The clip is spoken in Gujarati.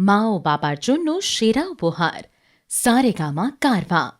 মা ও বাবার জন্য সেরা উপহার সারেগামা কারবা